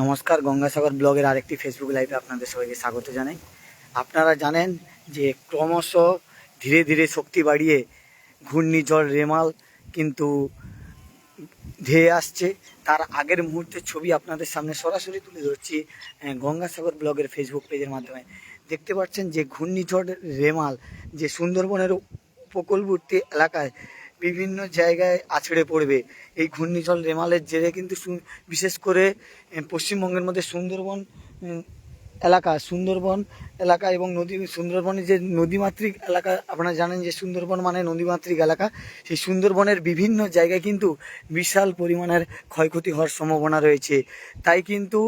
নমস্কার, গঙ্গাসাগর ব্লগের আরেকটি ফেসবুক লাইভে আপনাদের সবাইকে স্বাগত জানাই। আপনারা জানেন যে ক্রমশ ধীরে ধীরে শক্তি বাড়িয়ে ঘূর্ণিঝড় রেমাল কিন্তু ধেয়ে আসছে। তার আগের মুহূর্তের ছবি আপনাদের সামনে সরাসরি তুলে ধরছি গঙ্গাসাগর ব্লগের ফেসবুক পেজের মাধ্যমে। দেখতে পাচ্ছেন যে ঘূর্ণিঝড় রেমাল যে সুন্দরবনের উপকূলবর্তী এলাকায় বিভিন্ন জায়গায় আছড়ে পড়বে। এই ঘূর্ণিঝড় রেমালের জেরে কিন্তু বিশেষ করে পশ্চিমবঙ্গের মধ্যে সুন্দরবন এলাকা, সুন্দরবন এলাকা এবং নদী সুন্দরবনের যে নদীমাতৃক এলাকা, আপনারা জানেন যে সুন্দরবন মানে নদীমাতৃক এলাকা। সেই সুন্দরবনের বিভিন্ন জায়গায় কিন্তু বিশাল পরিমাণের ক্ষয়ক্ষতি হওয়ার সম্ভাবনা রয়েছে। তাই কিন্তু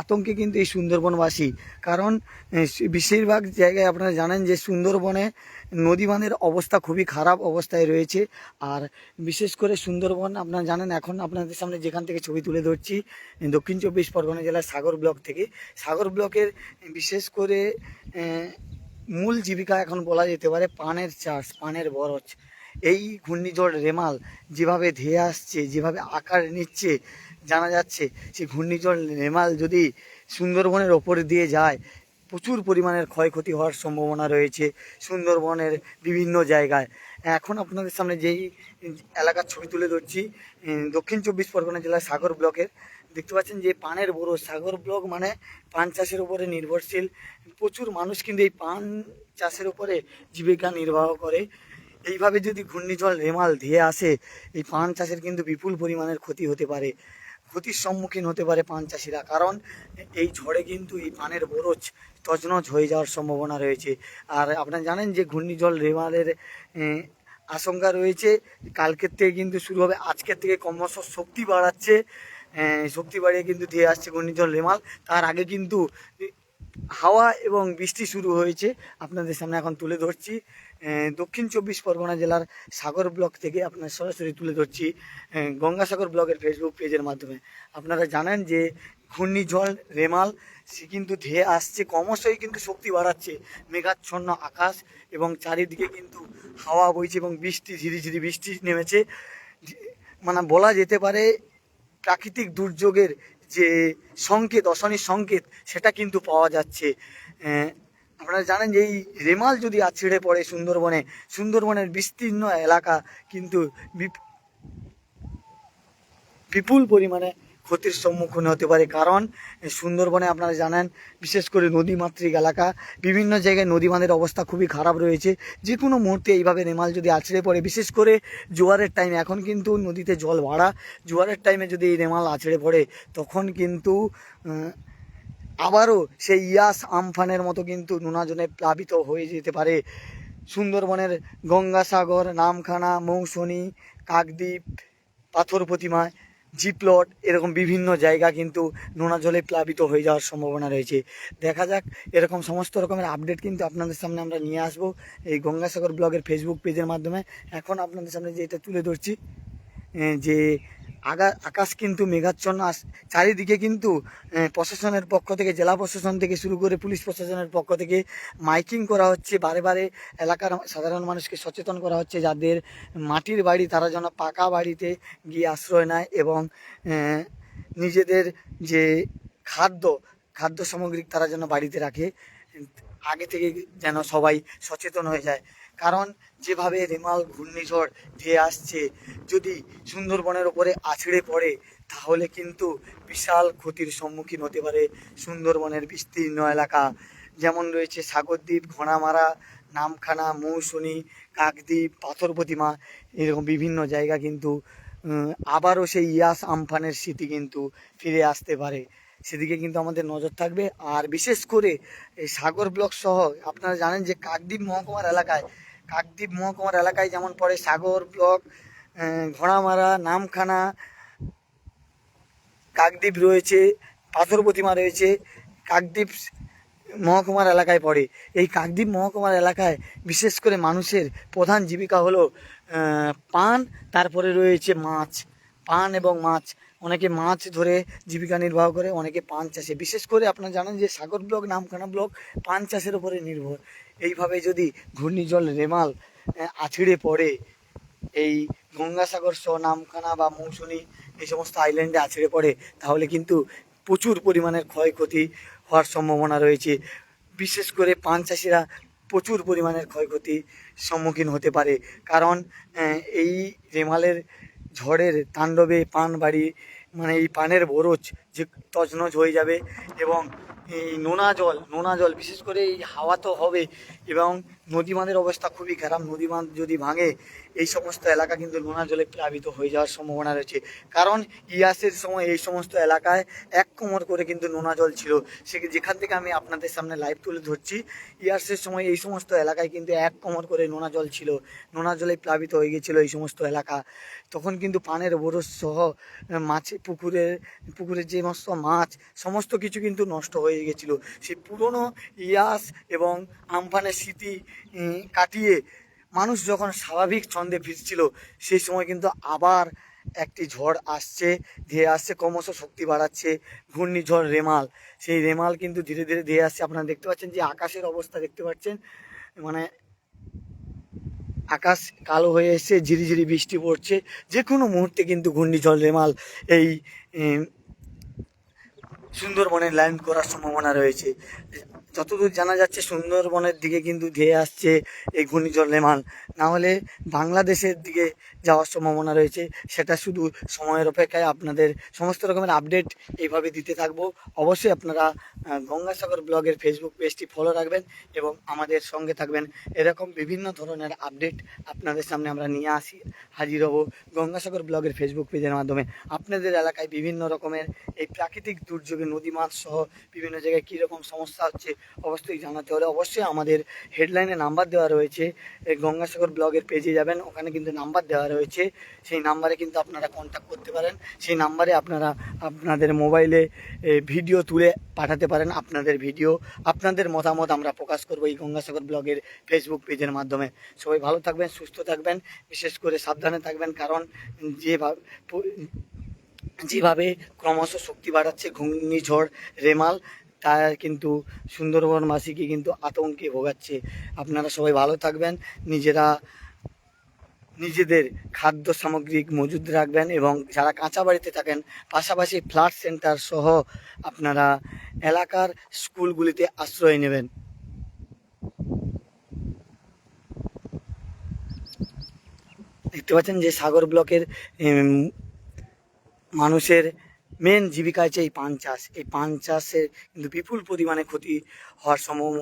আতঙ্কে কিন্তু এই সুন্দরবনবাসী, কারণ বেশিরভাগ জায়গায় আপনারা জানেন যে সুন্দরবনে নদীবানের অবস্থা খুবই খারাপ অবস্থায় রয়েছে। আর বিশেষ করে সুন্দরবন, আপনারা জানেন, এখন আপনাদের সামনে যেখান থেকে ছবি তুলে ধরছি, দক্ষিণ চব্বিশ পরগনা জেলার সাগর ব্লক থেকে। সাগর ব্লকের, বিশেষ করে মূল জীবিকা এখন বলা যেতে পারে পানের চাষ, পানের বরজ। এই ঘূর্ণিঝড় রেমাল যেভাবে ধেয়ে আসছে, যেভাবে আকার নিচ্ছে, জানা যাচ্ছে, সেই ঘূর্ণিঝড় রেমাল যদি সুন্দরবনের ওপর দিয়ে যায়, প্রচুর পরিমাণের ক্ষয়ক্ষতি হওয়ার সম্ভাবনা রয়েছে সুন্দরবনের বিভিন্ন জায়গায়। এখন আপনাদের সামনে যেই এলাকার ছবি তুলে ধরছি দক্ষিণ চব্বিশ পরগনা জেলার সাগর ব্লকের দেখতে পাচ্ছেন যে পানের বড় সাগর ব্লক মানে পান চাষের উপরে নির্ভরশীল। প্রচুর মানুষ কিন্তু এই পান চাষের উপরে জীবিকা নির্বাহ করে। এইভাবে যদি ঘূর্ণিঝড়, রেমাল, ধেয়ে আসে, এই পান চাষের কিন্তু বিপুল পরিমাণের ক্ষতি হতে পারে। ক্ষতির সম্মুখীন হতে পারে পান চাষিরা, কারণ এই ঝড়ে কিন্তু এই পানের বরজ তজনজ হয়ে যাওয়ার সম্ভাবনা রয়েছে। আর আপনারা জানেন যে ঘূর্ণিঝড়, রেমালের আশঙ্কা রয়েছে। কালকের থেকে কিন্তু শুরু হবে। আজকের থেকে ক্রমশ শক্তি বাড়াচ্ছে। শক্তি বাড়িয়ে কিন্তু ধেয়ে আসছে ঘূর্ণিঝড় রেমাল তার আগে কিন্তু হাওয়া এবং বৃষ্টি শুরু হয়েছে আপনাদের সামনে এখন তুলে ধরছি। দক্ষিণ চব্বিশ পরগনা জেলার সাগর ব্লক থেকে আপনার সরাসরি তুলে ধরছি গঙ্গাসাগর ব্লগের ফেসবুক পেজের মাধ্যমে। আপনারা জানেন যে ঘূর্ণিঝড় রেমাল সে কিন্তু ধেয়ে আসছে, ক্রমশই কিন্তু শক্তি বাড়াচ্ছে। মেঘাচ্ছন্ন আকাশ এবং চারিদিকে কিন্তু হাওয়া বইছে এবং বৃষ্টি ঝিরি ঝিরি বৃষ্টি নেমেছে। মানে বলা যেতে পারে প্রাকৃতিক দুর্যোগের যে সংকেত, অশনির সংকেত, সেটা কিন্তু পাওয়া যাচ্ছে। আপনারা জানেন যে এই রেমাল যদি আছড়ে পড়ে সুন্দরবনে, সুন্দরবনের বিস্তীর্ণ এলাকা কিন্তু বিপ- বিপুল পরিমাণে ক্ষতির সম্মুখীন হতে পারে। কারণ সুন্দরবনে আপনারা জানেন, বিশেষ করে নদীমাতৃক এলাকা, বিভিন্ন জায়গায় নদী বাঁধের অবস্থা খুবই খারাপ রয়েছে। যে কোনো মুহূর্তে এইভাবে রেমাল যদি আছড়ে পড়ে, বিশেষ করে জোয়ারের টাইমে এখন কিন্তু নদীতে জল বাড়া জোয়ারের টাইমে যদি এই রেমাল আছড়ে পড়ে, তখন কিন্তু আবারও সেই ইয়াস আমফানের মতো কিন্তু নোনাজনে প্লাবিত হয়ে যেতে পারে। সুন্দরবনের গঙ্গাসাগর, নামখানা, মৌসুনি, কাকদ্বীপ, পাথর প্রতিমা জিপ্লট, এরকম বিভিন্ন জায়গা কিন্তু নোনা জলে প্লাবিত হয়ে যাওয়ার সম্ভাবনা রয়েছে। দেখা যাক, এরকম সমস্ত রকমের আপডেট কিন্তু আপনাদের সামনে আমরা নিয়ে আসব এই গঙ্গাসাগর ব্লগের ফেসবুক পেজের মাধ্যমে। এখন আপনাদের সামনে যে এটা তুলে ধরছি যে আগা, আকাশ কিন্তু মেঘাচ্ছন্ন চারিদিকে কিন্তু প্রশাসনের পক্ষ থেকে, জেলা প্রশাসন থেকে শুরু করে পুলিশ প্রশাসনের পক্ষ থেকে মাইকিং করা হচ্ছে। বারে বারে এলাকার সাধারণ মানুষকে সচেতন করা হচ্ছে যাদের মাটির বাড়ি, তারা যেন পাকা বাড়িতে গিয়ে আশ্রয় নেয় এবং নিজেদের যে খাদ্য খাদ্য সামগ্রী তারা যেন বাড়িতে রাখে। আগে থেকে যেন সবাই সচেতন হয়ে যায়। কারণ যেভাবে রেমাল ঘূর্ণিঝড় ধেয়ে আসছে, যদি সুন্দরবনের ওপরে আছড়ে পড়ে, তাহলে কিন্তু বিশাল ক্ষতির সম্মুখীন হতে পারে সুন্দরবনের বিস্তীর্ণ এলাকা। যেমন রয়েছে সাগরদ্বীপ, ঘোড়ামারা, নামখানা, মৌসুনি, কাকদ্বীপ, পাথর প্রতিমা, এরকম বিভিন্ন জায়গা কিন্তু আবারও সেই ইয়াস আমফানের স্মৃতি কিন্তু ফিরে আসতে পারে। সেদিকে কিন্তু আমাদের নজর থাকবে। আর বিশেষ করে এই সাগর ব্লক সহ, আপনারা জানেন যে কাকদ্বীপ মহকুমার এলাকায় কাকদ্বীপ মহকুমার এলাকায় যেমন পড়ে সাগর ব্লক ঘোড়ামারা, নামখানা, কাকদ্বীপ রয়েছে, পাথর প্রতিমা রয়েছে, কাকদ্বীপ মহকুমার এলাকায় পড়ে। এই কাকদ্বীপ মহকুমার এলাকায় বিশেষ করে মানুষের প্রধান জীবিকা হলো পান, তারপরে রয়েছে মাছ। পান এবং মাছ, অনেকে মাছ ধরে জীবিকা নির্বাহ করে, অনেকে পান চাষে। বিশেষ করে আপনারা জানেন যে সাগর ব্লক, নামখানা ব্লক পান চাষের উপরে নির্ভর। এইভাবে যদি ঘূর্ণিঝড় রেমাল আছড়ে পড়ে, এই গঙ্গাসাগর সহ নামখানা বা মৌসুনি এই সমস্ত আইল্যান্ডে আছড়ে পড়ে, তাহলে কিন্তু প্রচুর পরিমাণের ক্ষয়ক্ষতি হওয়ার সম্ভাবনা রয়েছে। বিশেষ করে পান চাষিরা প্রচুর পরিমাণের ক্ষয়ক্ষতির সম্মুখীন হতে পারে। কারণ এই রেমালের ঝড়ের তাণ্ডবে পান বাড়ি মানে এই পানের বরজ যে তছনছ হয়ে যাবে এবং এই নোনা জল নোনা জল বিশেষ করে এই হাওয়া তো হবে এবং নদী বাঁধের অবস্থা খুবই খারাপ। নদী বাঁধ যদি ভাঙে, এই সমস্ত এলাকা কিন্তু নোনা জলে প্লাবিত হয়ে যাওয়ার সম্ভাবনা রয়েছে। কারণ ইয়াসের সময় এই সমস্ত এলাকায় এক কোমর করে কিন্তু নোনা জল ছিল। সে যেখান থেকে আমি আপনাদের সামনে লাইভ তুলে ধরছি, ইয়াসের সময় এই সমস্ত এলাকায় কিন্তু এক কোমর করে নোনা জল ছিল। নোনা জলে প্লাবিত হয়ে গেছিল এই সমস্ত এলাকা। তখন কিন্তু পানের বরস সহ মাছে, পুকুরের পুকুরের যে সমস্ত মাছ, সমস্ত কিছু কিন্তু নষ্ট হয়ে গেছিল সেই পুরনো ইয়াস এবং আমফানের স্মৃতি কাটিয়ে মানুষ যখন স্বাভাবিক ছন্দে ফিরছিল, সেই সময় কিন্তু আবার একটি ঝড় আসছে, ধেয়ে আসছে, ক্রমশ শক্তি বাড়াচ্ছে, ঘূর্ণিঝড় রেমাল। সেই রেমাল কিন্তু ধীরে ধীরে ধেয়ে আসছে। আপনারা দেখতে পাচ্ছেন যে আকাশের অবস্থা দেখতে পাচ্ছেন মানে আকাশ কালো হয়ে এসে ঝিরিঝিরি বৃষ্টি পড়ছে। যে কোনো মুহূর্তে কিন্তু ঘূর্ণিঝড়, রেমাল এই সুন্দরবনে ল্যান্ড করার সম্ভাবনা রয়েছে। যতদূর জানা যাচ্ছে, সুন্দরবনের দিকে কিন্তু ধেয়ে আসছে এই ঘূর্ণিঝড় রেমাল না হলে বাংলাদেশের দিকে যাওয়ার সম্ভাবনা রয়েছে। সেটা শুধু সময়ের অপেক্ষায় আপনাদের সমস্ত রকমের আপডেট এইভাবে দিতে থাকব। অবশ্যই আপনারা গঙ্গাসাগর ব্লগের ফেসবুক পেজটি ফলো রাখবেন এবং আমাদের সঙ্গে থাকবেন। এরকম বিভিন্ন ধরনের আপডেট আপনাদের সামনে আমরা নিয়ে আসি, হাজির হব গঙ্গাসাগর ব্লগের ফেসবুক পেজের মাধ্যমে। আপনাদের এলাকায় বিভিন্ন রকমের এই প্রাকৃতিক দুর্যোগে নদী মাছ সহ বিভিন্ন জায়গায় কীরকম সমস্যা হচ্ছে অবশ্যই জানাতে হলে অবশ্যই আমাদের হেডলাইনে নাম্বার দেওয়া রয়েছে। গঙ্গাসাগর ব্লগের পেজে যাবেন, ওখানে কিন্তু নাম্বার দেওয়া রয়েছে। সেই নাম্বারে কিন্তু আপনারা কন্ট্যাক্ট করতে পারেন। সেই নাম্বারে আপনারা আপনাদের মোবাইলে ভিডিও তুলে পাঠাতে পারেন আপনাদের ভিডিও আপনাদের মতামত আমরা প্রকাশ করব এই গঙ্গাসাগর ব্লগের ফেসবুক পেজের মাধ্যমে। সবাই ভালো থাকবেন, সুস্থ থাকবেন, বিশেষ করে সাবধানে থাকবেন, কারণ যেভাবে যেভাবে ক্রমশ শক্তি বাড়াচ্ছে ঘূর্ণিঝড়, রেমাল তা কিন্তু সুন্দরবনবাসীকে কিন্তু আতঙ্কে ভোগাচ্ছে। আপনারা সবাই ভালো থাকবেন, নিজেরা নিজেদের খাদ্য সামগ্রী মজুদ রাখবেন এবং যারা কাঁচা বাড়িতে থাকেন, পাশাপাশি ফ্ল্যাট সেন্টার সহ আপনারা এলাকার স্কুলগুলিতে আশ্রয় নেবেন। দেখতে পাচ্ছেন যে সাগর ব্লকের মানুষের মেন জীবিকা হচ্ছে এই পান চাষ। এই পান চাষের কিন্তু বিপুল পরিমাণে ক্ষতি হওয়ার সম্ভব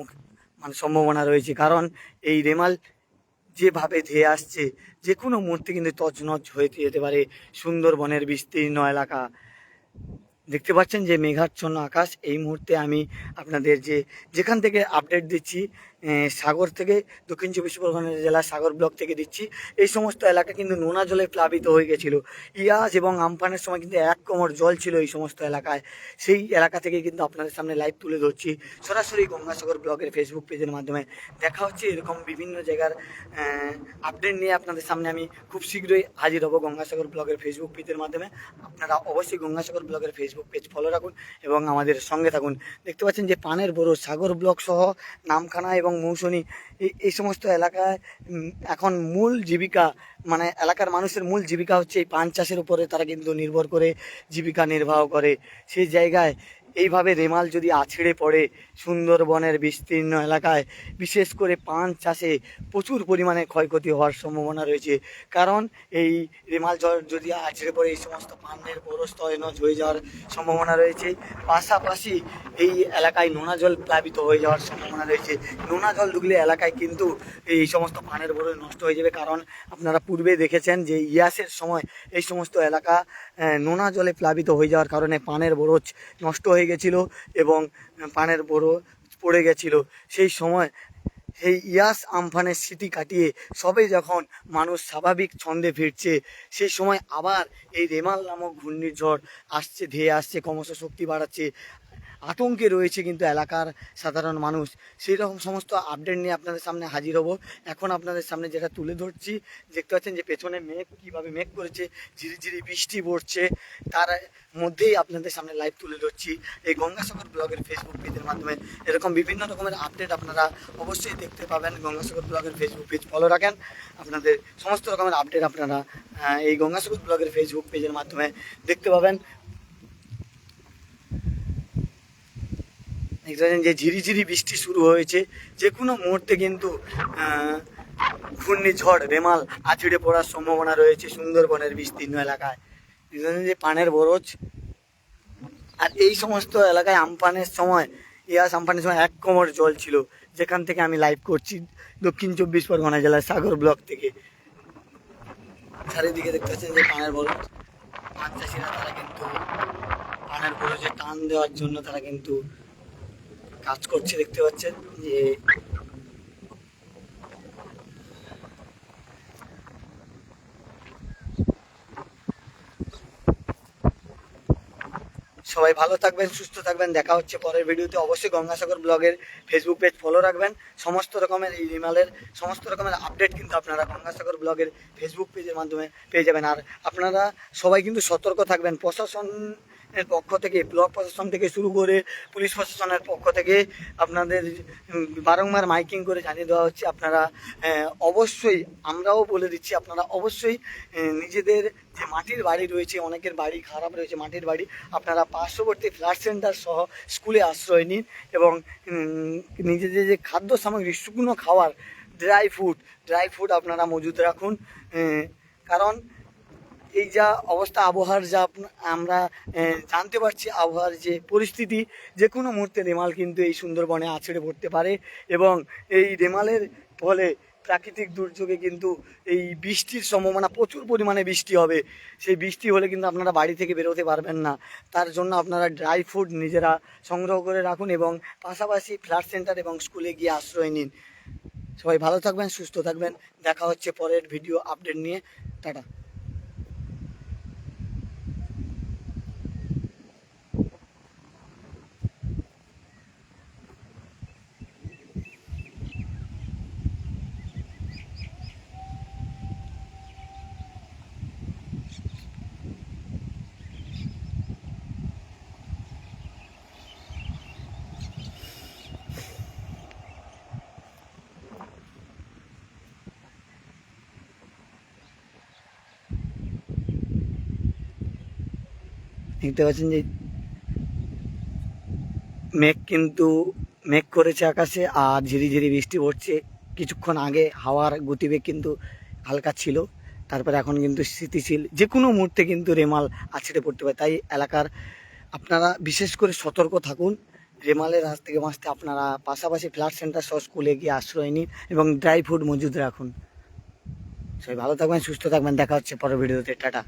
মানে সম্ভাবনা রয়েছে। কারণ এই রেমাল যেভাবে ধেয়ে আসছে যে কোনো মুহূর্তে কিন্তু তছনছ হয়ে যেতে পারে। সুন্দরবনের বিস্তীর্ণ এলাকা। দেখতে পাচ্ছেন যে মেঘাচ্ছন্ন আকাশ। এই মুহূর্তে আমি আপনাদের যে যেখান থেকে আপডেট দিচ্ছি সাগর থেকে দক্ষিণ চব্বিশ পরগনা জেলার সাগর ব্লক থেকে দিচ্ছি। এই সমস্ত এলাকা কিন্তু নোনা জলে প্লাবিত হয়ে গেছিল। ইয়াস এবং আমফানের সময় কিন্তু এক কোমর জল ছিল এই সমস্ত এলাকায়। সেই এলাকা থেকে কিন্তু আপনাদের সামনে লাইভ তুলে ধরছি। সরাসরি গঙ্গাসাগর ব্লগের ফেসবুক পেজের মাধ্যমে দেখা হচ্ছে এরকম বিভিন্ন জায়গার আপডেট নিয়ে আপনাদের সামনে আমি খুব শীঘ্রই হাজির হব গঙ্গাসাগর ব্লগের ফেসবুক পেজের মাধ্যমে। আপনারা অবশ্যই গঙ্গাসাগর ব্লগের ফেসবুক পেজ ফলো রাখুন এবং আমাদের সঙ্গে থাকুন। দেখতে পাচ্ছেন যে পানের বড় সাগর ব্লক সহ নামখানা এবং এই এই সমস্ত এলাকায় এখন মূল জীবিকা মানে এলাকার মানুষের মূল জীবিকা হচ্ছে এই পান চাষের উপরে তারা কিন্তু নির্ভর করে জীবিকা নির্বাহ করে। সেই জায়গায় এইভাবে রেমাল যদি আছড়ে পড়ে সুন্দরবনের বিস্তীর্ণ এলাকায়, বিশেষ করে পান চাষে প্রচুর পরিমাণে ক্ষয়ক্ষতি হওয়ার সম্ভাবনা রয়েছে। কারণ এই রেমাল ঝড় যদি আছড়ে পড়ে, এই সমস্ত পানের পরস্তয়নজ হয়ে যাওয়ার সম্ভাবনা রয়েছে। পাশাপাশি এই এলাকায় নোনা জল প্লাবিত হয়ে যাওয়ার সম্ভাবনা রয়েছে। নোনা জল ঢুকলে এলাকায় কিন্তু এই সমস্ত পানের বরজ নষ্ট হয়ে যাবে। কারণ আপনারা পূর্বে দেখেছেন যে ইয়াসের সময় এই সমস্ত এলাকা নোনা জলে প্লাবিত হয়ে যাওয়ার কারণে পানের বরজ নষ্ট হয়ে গেছিল এবং পানের বড় পড়ে গেছিল। সেই সময় সেই ইয়াস আমফানের স্মৃতি কাটিয়ে সবে যখন মানুষ স্বাভাবিক ছন্দে ফিরছে, সেই সময় আবার এই রেমাল নামক ঘূর্ণিঝড় আসছে, ধেয়ে আসছে, ক্রমশ শক্তি বাড়াচ্ছে। আতঙ্কে রয়েছে কিন্তু এলাকার সাধারণ মানুষ। সেই রকম সমস্ত আপডেট নিয়ে আপনাদের সামনে হাজির হব। এখন আপনাদের সামনে যেটা তুলে ধরছি, দেখতে পাচ্ছেন যে পেছনে মেঘ, কীভাবে মেঘ করেছে, ঝিরিঝিরি বৃষ্টি পড়ছে। তার মধ্যেই আপনাদের সামনে লাইভ তুলে ধরছি। এই গঙ্গাসাগর ব্লগের ফেসবুক পেজের মাধ্যমে এরকম বিভিন্ন রকমের আপডেট আপনারা অবশ্যই দেখতে পাবেন। গঙ্গাসাগর ব্লগের ফেসবুক পেজ ফলো রাখেন। আপনাদের সমস্ত রকমের আপডেট আপনারা এই গঙ্গাসাগর ব্লগের ফেসবুক পেজের মাধ্যমে দেখতে পাবেন। দেখতে যে ঝিরিঝিরি বৃষ্টি শুরু হয়েছে। যে কোনো মুহূর্তে কিন্তু ঘূর্ণিঝড়, রেমাল আছড়ে পড়ার সম্ভাবনা রয়েছে সুন্দরবনের বিস্তীর্ণ এলাকায়। দেখতে যে পানের বরজ। আর এই সমস্ত এলাকায় আমপানের সময় ইয়াস আমপানের সময় এক কোমর জল ছিল। যেখান থেকে আমি লাইভ করছি দক্ষিণ চব্বিশ পরগনা জেলার সাগর ব্লক থেকে। চারিদিকে দেখতে পাচ্ছেন যে পানের বরজ। পান চাষিরা তারা কিন্তু পানের বরজে টান দেওয়ার জন্য তারা কিন্তু কাজ করছে, দেখতে পাচ্ছেন, যে সবাই ভালো থাকবেন, সুস্থ থাকবেন, দেখা হচ্ছে পরের ভিডিওতে। অবশ্যই গঙ্গাসাগর ব্লগের ফেসবুক পেজ ফলো রাখবেন। সমস্ত রকমের এই রিমালের সমস্ত রকমের আপডেট কিন্তু আপনারা গঙ্গাসাগর ব্লগের ফেসবুক পেজের মাধ্যমে পেয়ে যাবেন। আর আপনারা সবাই কিন্তু সতর্ক থাকবেন। প্রশাসনের পক্ষ থেকে, ব্লক প্রশাসন থেকে শুরু করে পুলিশ প্রশাসনের পক্ষ থেকে আপনাদের বারংবার মাইকিং করে জানিয়ে দেওয়া হচ্ছে। আপনারা অবশ্যই, আমরাও বলে দিচ্ছি, আপনারা অবশ্যই নিজেদের যে মাটির বাড়ি রয়েছে, অনেকের বাড়ি খারাপ রয়েছে, মাটির বাড়ি, আপনারা পার্শ্ববর্তী ফ্ল্যাট সেন্টার সহ স্কুলে আশ্রয় নিন এবং নিজেদের যে খাদ্য সামগ্রী, শুকনো খাওয়ার ড্রাই ফুড ড্রাই ফুড আপনারা মজুত রাখুন কারণ এই যা অবস্থা, আবহাওয়ার যা আমরা জানতে পারছি, আবহাওয়ার যে পরিস্থিতি যে কোনো মুহূর্তে রেমাল কিন্তু এই সুন্দরবনে আছড়ে পড়তে পারে এবং এই রেমালের ফলে প্রাকৃতিক দুর্যোগে কিন্তু এই বৃষ্টির সম্ভাবনা প্রচুর পরিমাণে বৃষ্টি হবে। সেই বৃষ্টি হলে কিন্তু আপনারা বাড়ি থেকে বেরোতে পারবেন না। তার জন্য আপনারা ড্রাই ফুড নিজেরা সংগ্রহ করে রাখুন এবং পাশাপাশি ফ্ল্যাট সেন্টার এবং স্কুলে গিয়ে আশ্রয় নিন। সবাই ভালো থাকবেন, সুস্থ থাকবেন। দেখা হচ্ছে পরের ভিডিও আপডেট নিয়ে। টাটা। দেখতে পাচ্ছেন যে মেঘ কিন্তু, মেঘ করেছে আকাশে আর ঝিরিঝিরি বৃষ্টি পড়ছে। কিছুক্ষণ আগে হাওয়ার গতিবেগ কিন্তু হালকা ছিল। তারপরে এখন কিন্তু স্থিতিশীল। যে কোনো মুহূর্তে কিন্তু রেমাল আছড়ে পড়তে পারে। তাই এলাকার আপনারা বিশেষ করে সতর্ক থাকুন। রেমালের হাত থেকে বাঁচতে আপনারা পাশাপাশি ফ্ল্যাট সেন্টার সহ স্কুলে গিয়ে আশ্রয় নিন এবং ড্রাই ফুড মজুদ রাখুন। সবাই ভালো থাকবেন, সুস্থ থাকবেন। দেখা হচ্ছে পরের ভিডিওতে। টাটা।